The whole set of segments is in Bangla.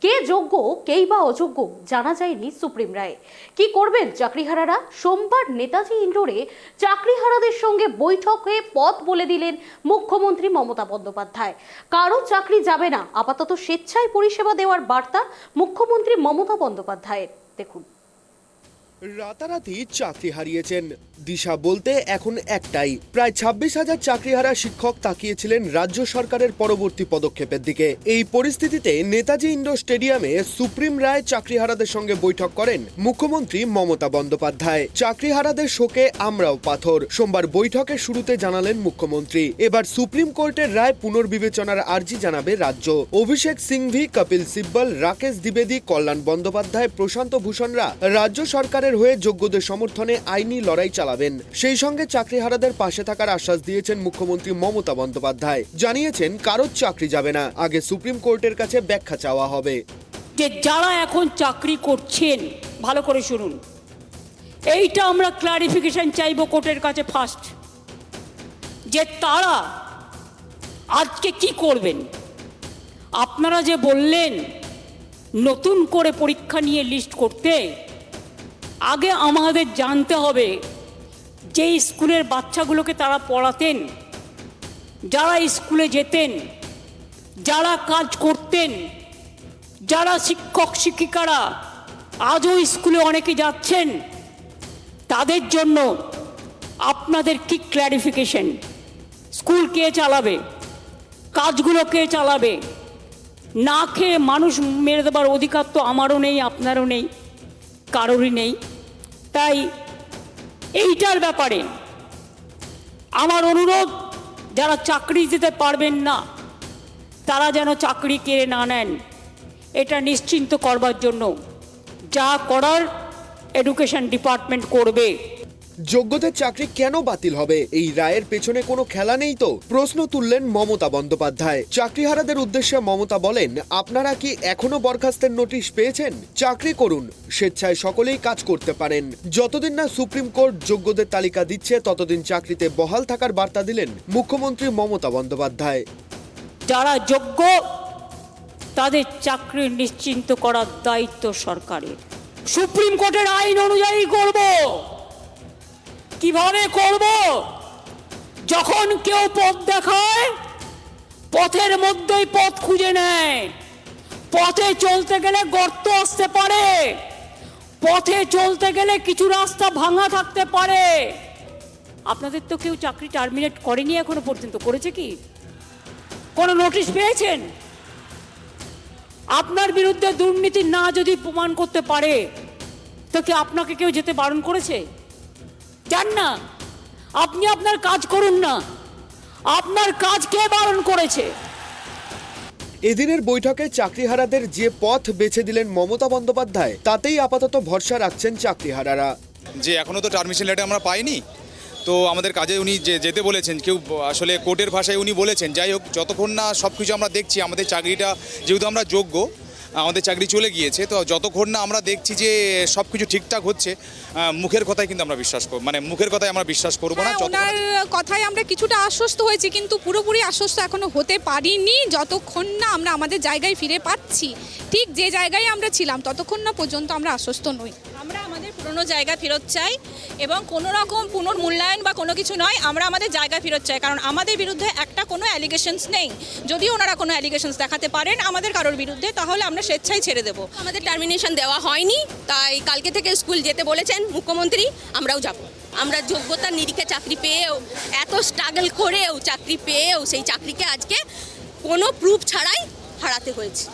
কে যোগ্য, কেই বা অযোগ্য, জানা যায়নি সুপ্রিম রায়। কি করবেন চাকরিহারারা? সোমবার নেতাজি ইন্ডোরে চাকরিহারাদের সঙ্গে বৈঠক হয়ে পথ বলে দিলেন মুখ্যমন্ত্রী মমতা বন্দ্যোপাধ্যায়। কারও চাকরি যাবে না, আপাতত স্বেচ্ছায় পরিষেবা দেওয়ার বার্তা মুখ্যমন্ত্রী মমতা বন্দ্যোপাধ্যায়ের। দেখুন। রাতারাতি চাকরি হারিয়েছেন। দিশা বলতে এখন একটাই, প্রায় ছাব্বিশ হাজার চাকরিহারা শিক্ষক তাকিয়েছিলেন রাজ্য সরকারের পরবর্তী পদক্ষেপের দিকে। এই পরিস্থিতিতে নেতাজি ইন্ডোর স্টেডিয়ামে সুপ্রিম রায় চাকরিহারাদের সঙ্গে বৈঠক করেন মুখ্যমন্ত্রী মমতা বন্দ্যোপাধ্যায়। চাকরিহারাদের শোকে আমরাও পাথর, সোমবার বৈঠকের শুরুতে জানালেন মুখ্যমন্ত্রী। এবার সুপ্রিম কোর্টের রায় পুনর্বিবেচনার আর্জি জানাবে রাজ্য। অভিষেক সিংভি, কপিল সিব্বল, রাকেশ দ্বিবেদী, কল্যাণ বন্দ্যোপাধ্যায়, প্রশান্ত ভূষণরা রাজ্য সরকারের হয়ে যোগ্যদের সমর্থনে আইনি লড়াই চালাবেন। সেই সঙ্গে চাকরিহারাদের পাশে থাকার আশ্বাস দিয়েছেন মুখ্যমন্ত্রী মমতা বন্দ্যোপাধ্যায়। জানিয়েছেন, কারোর চাকরি যাবে না। আগে সুপ্রিম কোর্টের কাছে ব্যাখ্যা চাওয়া হবে। যে যারা এখন চাকরি করছেন, ভালো করে শুনুন। এইটা আমরা ক্লারিফিকেশন চাইব কোর্টের কাছে ফার্স্ট যে তারা আজকে কি করবেন? আপনারা যে বললেন, নতুন করে পরীক্ষা নিয়ে লিস্ট করতে আগে আমাদের জানতে হবে যে স্কুলের বাচ্চাগুলোকে তারা পড়াতেন, যারা স্কুলে যেতেন, যারা কাজ করতেন, যারা শিক্ষক, শিক্ষিকারা আজও স্কুলে অনেকে যাচ্ছেন, তাদের জন্য আপনাদের কি ক্ল্যারিফিকেশন স্কুল কে চালাবে? কাজগুলো কে চালাবে? না খেয়ে মানুষ মেরে দেবার অধিকার তো আমারও নেই, আপনারও নেই। কারোরই নেই। তাই এইটার ব্যাপারে আমার অনুরোধ, যারা চাকরি দিতে পারবেন না, তারা যেন চাকরি কেড়ে না নেন, এটা নিশ্চিন্ত করবার জন্য যা করার এডুকেশন ডিপার্টমেন্ট করবে। যোগ্যদের চাকরি কেন বাতিল হবে? এই রায়ের পেছনে কোনো খেলা নেই তো? প্রশ্ন তুললেন মমতা বন্দ্যোপাধ্যায়। চাকরিহারাদের উদ্দেশ্যে মমতা বলেন, আপনারা কি এখনও বরখাস্তের নোটিশ পেয়েছেন? চাকরি করুন, স্বেচ্ছায় সকলেই কাজ করতে পারেন। যতদিন না সুপ্রিম কোর্ট যোগ্যদের তালিকা দিচ্ছে, ততদিন চাকরিতে বহাল থাকার বার্তা দিলেন মুখ্যমন্ত্রী মমতা বন্দ্যোপাধ্যায়। যারা যোগ্য, তাদের চাকরি নিশ্চিন্ত করার দায়িত্ব সরকারের। সুপ্রিম কোর্টের আইন অনুযায়ী করব। কীভাবে করব? যখন কেউ পথ দেখায়, পথের মধ্যেই পথ খুঁজে নেয়। পথে চলতে গেলে গর্ত আসতে পারে। পথে চলতে গেলে কিছু রাস্তা ভাঙা থাকতে পারে। আপনাদের তো কেউ চাকরি টার্মিনেট করেনি এখনও পর্যন্ত, করেছে কি? কোনো নোটিশ পেয়েছেন? আপনার বিরুদ্ধে দুর্নীতি না যদি প্রমাণ করতে পারে, তো কি আপনাকে কেউ যেতে বারণ করেছে? যান না। আপনি আপনার কাজ করুন না। আপনার কাজ কে বারণ করেছে? এদিনের বৈঠকে চাকরিহারাদের যে পথ বেছে দিলেন মমতা বন্দ্যোপাধ্যায় তাতেই আপাতত ভরসা রাখছেন চাকরিহারারা। যে এখনও তো টার্মিশন লেটার আমরা পাইনি তো আমাদের কাজে উনি যে যেতে বলেছেন কেউ আসলে কোর্টের ভাষায় উনি বলেছেন। যাই হোক যতক্ষণ না সব কিছু আমরা দেখছি আমাদের চাকরিটা যেহেতু আমরা যোগ্য আমাদের চাকরি চলে গিয়েছে। তো যতক্ষণ না আমরা দেখছি যে সব কিছু ঠিকঠাক হচ্ছে মুখের কথায় কিন্তু আমরা বিশ্বাস করব মানে মুখের কথায় আমরা বিশ্বাস করব না হ্যাঁ, ওনার কথায় আমরা কিছুটা আশ্বস্ত হয়েছি কিন্তু পুরোপুরি আশ্বস্ত এখনও হতে পারিনি। যতক্ষণ না আমরা আমাদের জায়গায় ফিরে পাচ্ছি ঠিক যে জায়গায় আমরা ছিলাম ততক্ষণ না পর্যন্ত আমরা আশ্বস্ত নই। পুরনো জায়গা ফেরত চাই এবং কোনো রকম পুনর্মূল্যায়ন বা কোনো কিছু নয়, আমরা আমাদের জায়গা ফেরত চাই। কারণ আমাদের বিরুদ্ধে একটা কোনো অ্যালিগেশনস নেই। যদি ওনারা কোনো অ্যালিগেশনস দেখাতে পারেন আমাদের কারোর বিরুদ্ধে, তাহলে আমরা স্বেচ্ছায় ছেড়ে দেবো। আমাদের টার্মিনেশন দেওয়া হয়নি, তাই কালকে থেকে স্কুল যেতে বলেছেন মুখ্যমন্ত্রী, আমরাও যাব। আমরা যোগ্যতার নিরিখে চাকরি পেয়েও, এত স্ট্রাগল করেও চাকরি পেয়েও সেই চাকরিকে আজকে কোনো প্রুফ ছাড়াই হারাতে হয়েছে।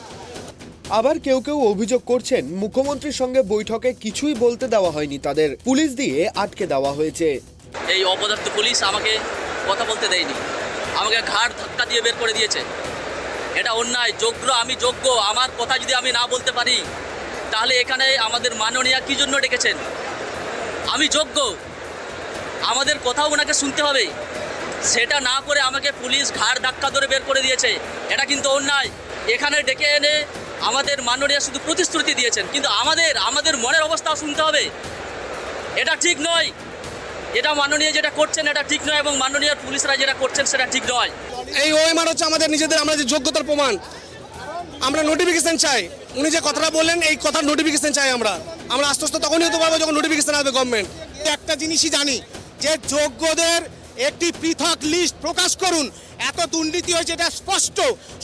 আবার কেউ কেউ অভিযোগ করছেন মুখ্যমন্ত্রীর সঙ্গে বৈঠকে কিছুই বলতে দেওয়া হয়নি তাদের। পুলিশ দিয়ে আটকে দেওয়া হয়েছে। এই অপদার্থ পুলিশ আমাকে কথা বলতে দেয়নি। আমাকে ঘাড় ধাক্কা দিয়ে বের করে দিয়েছে। এটা অন্যায়, যোগ্য আমি যোগ্য, আমার কথা যদি আমি না বলতে পারি, তাহলে এখানে আমাদের মাননীয়া কী জন্য ডেকেছেন? আমি যোগ্য। আমাদের কথাও ওনাকে শুনতে হবে। সেটা না করে আমাকে পুলিশ ঘাড় ধাক্কা ধরে বের করে দিয়েছে। এটা কিন্তু অন্যায়। এখানে ডেকে এনে আমাদের মাননীয়া শুধু প্রতিশ্রুতি দিয়েছেন, কিন্তু আমাদের আমাদের মনের অবস্থা শুনতে হবে। এটা ঠিক নয়। এটা মাননীয় যেটা করছেন, এটা ঠিক নয়, এবং মাননীয় পুলিশরা যেটা করছেন, সেটা ঠিক নয়। এই ওএমআর হচ্ছে আমাদের নিজেদের, আমরা যে যোগ্যতার প্রমাণ, আমরা নোটিফিকেশন চাই। উনি যে কথাটা বললেন, এই কথার নোটিফিকেশন চাই আমরা। আমরা আশ্বস্ত তখনই হতে পারব যখন নোটিফিকেশন আসবে গভর্নমেন্ট একটা জিনিসই জানি, যে যোগ্যদের একটি পৃথক লিস্ট প্রকাশ করুন। এত দুর্নীতি হয়েছে, এটা স্পষ্ট।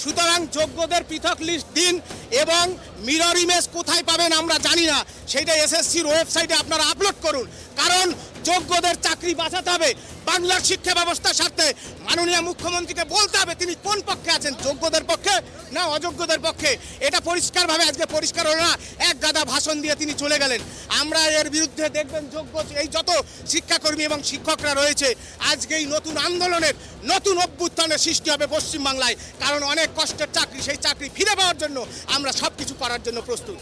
সুতরাং যোগ্যদের পৃথক লিস্ট দিন এবং মিরর ইমেজ কোথায় পাবেন আমরা জানি না। সেইটা এসএসসির ওয়েবসাইটে আপনারা আপলোড করুন। কারণ যোগ্যদের চাকরি বাঁচাতে হবে। বাংলার শিক্ষা ব্যবস্থার স্বার্থে মাননীয় মুখ্যমন্ত্রীকে বলতে হবে তিনি কোন পক্ষে আছেন, যোগ্যদের পক্ষে না অযোগ্যদের পক্ষে? এটা পরিষ্কারভাবে আজকে পরিষ্কার হলো না, এক গাদা ভাষণ দিয়ে তিনি চলে গেলেন। আমরা এর বিরুদ্ধে দেখবেন যোগ্য এই যত শিক্ষাকর্মী এবং শিক্ষকরা রয়েছে আজকে এই নতুন আন্দোলনের নতুন অভ্যুত্থানের সৃষ্টি হবে পশ্চিমবাংলায়, কারণ অনেক কষ্টের চাকরি, সেই চাকরি ফিরে পাওয়ার জন্য আমরা সব কিছু করার জন্য প্রস্তুত।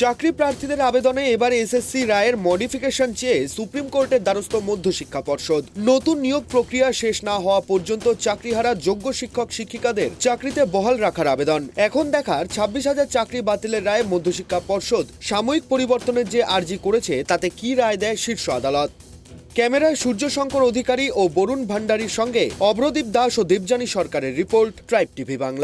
চাকরি প্রার্থীদের আবেদনে এবার এসএসসি রায়ের মডিফিকেশন চেয়ে সুপ্রিম কোর্টের দ্বারস্থ মধ্যশিক্ষা পর্ষদ। নতুন নিয়োগ প্রক্রিয়া শেষ না হওয়া পর্যন্ত চাকরিহারা যোগ্য শিক্ষক, শিক্ষিকাদের চাকরিতে বহাল রাখার আবেদন। এখন দেখার ছাব্বিশ হাজার চাকরি বাতিলের রায়ে মধ্যশিক্ষা পর্ষদ সাময়িক পরিবর্তনের যে আর্জি করেছে, তাতে কি রায় দেয় শীর্ষ আদালত? ক্যামেরায় সূর্য শঙ্কর অধিকারী ও বরুণ ভান্ডারীর সঙ্গে অভ্রদীপ দাস ও দেবজানী সরকারের রিপোর্ট ট্রাইব টিভি বাংলা।